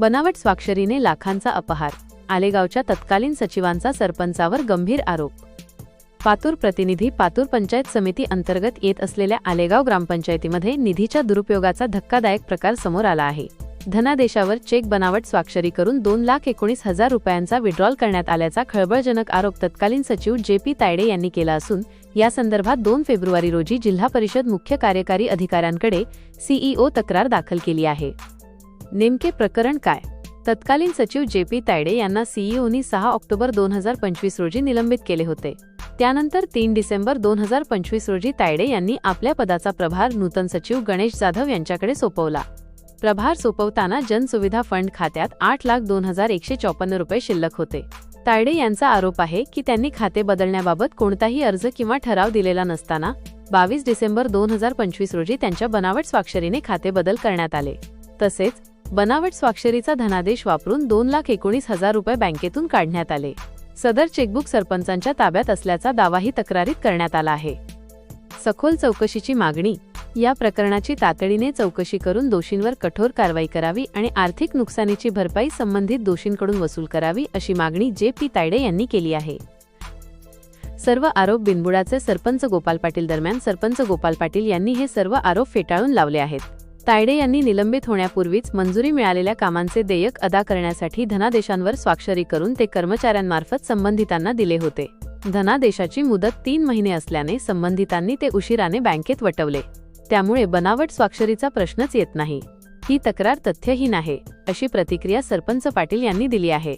बनावट स्वाक्षरीने लाखांचा अपहार आलेगावच्या तत्कालीन सचिवांचा सरपंचावर गंभीर आरोप. पातूर प्रतिनिधी पातूर पंचायत समिती अंतर्गत येत असलेल्या आलेगाव ग्रामपंचायतीमध्ये निधीच्या दुरुपयोगाचा धक्कादायक प्रकार समोर आला आहे. धनादेशावर चेक बनावट स्वाक्षरी करून दोन लाख एकोणीस हजार रुपयांचा विड्रॉल करण्यात आल्याचा खळबळजनक आरोप तत्कालीन सचिव जे पी तायडे यांनी केला असून या संदर्भात दोन फेब्रुवारी रोजी जिल्हा परिषद मुख्य कार्यकारी अधिकाऱ्यांकडे सीईओ तक्रार दाखल केली आहे. नेमके प्रकरण काय? तत्कालीन सचिव जे पी तायडे यांना सीईओनी सहा ऑक्टोबर दोन हजार पंचवीस रोजी निलंबित केले होते. त्यानंतर तीन डिसेंबर दोन हजार पंचवीस रोजी तायडे यांनी आपल्या पदाचा प्रभार नूतन सचिव गणेश जाधव यांच्याकडे सोपवला. प्रभार सोपवताना जनसुविधा फंड खात्यात आठ लाख दोन हजार एकशे चौपन्न रुपये शिल्लक होते. तायडे यांचा आरोप आहे की त्यांनी खाते बदलण्याबाबत कोणताही अर्ज किंवा ठराव दिलेला नसताना बावीस डिसेंबर दोन हजार पंचवीस रोजी त्यांच्या बनावट स्वाक्षरीने खाते बदल करण्यात आले. तसेच बनावट स्वाक्षरीचा धनादेश वापरून दोन लाख एकोणीस हजार रुपये बँकेतून काढण्यात आले. सदर चेकबुक सरपंचांच्या ताब्यात असल्याचा दावाही तक्रारीत करण्यात आला आहे. सखोल चौकशीची मागणी या प्रकरणाची तातडीने चौकशी करून दोषींवर कठोर कारवाई करावी आणि आर्थिक नुकसानीची भरपाई संबंधित दोषींकडून वसूल करावी अशी मागणी जे पी तायडे यांनी केली आहे. सर्व आरोप बिनबुडाचे सरपंच गोपाल पाटील दरम्यान सरपंच गोपाल पाटील यांनी हे सर्व आरोप फेटाळून लावले आहेत. तायडे यांनी निलंबित होण्यापूर्वीच मंजुरी मिळालेल्या कामांचे देयक अदा करण्यासाठी धनादेशांवर स्वाक्षरी करून ते कर्मचाऱ्यांमार्फत संबंधितांना दिले होते. धनादेशाची मुदत तीन महिने असल्याने संबंधितांनी ते उशिराने बँकेत वटवले. त्यामुळे बनावट स्वाक्षरीचा प्रश्नच येत नाही. ही तक्रार तथ्यहीन आहे अशी प्रतिक्रिया सरपंच पाटील यांनी दिली आहे.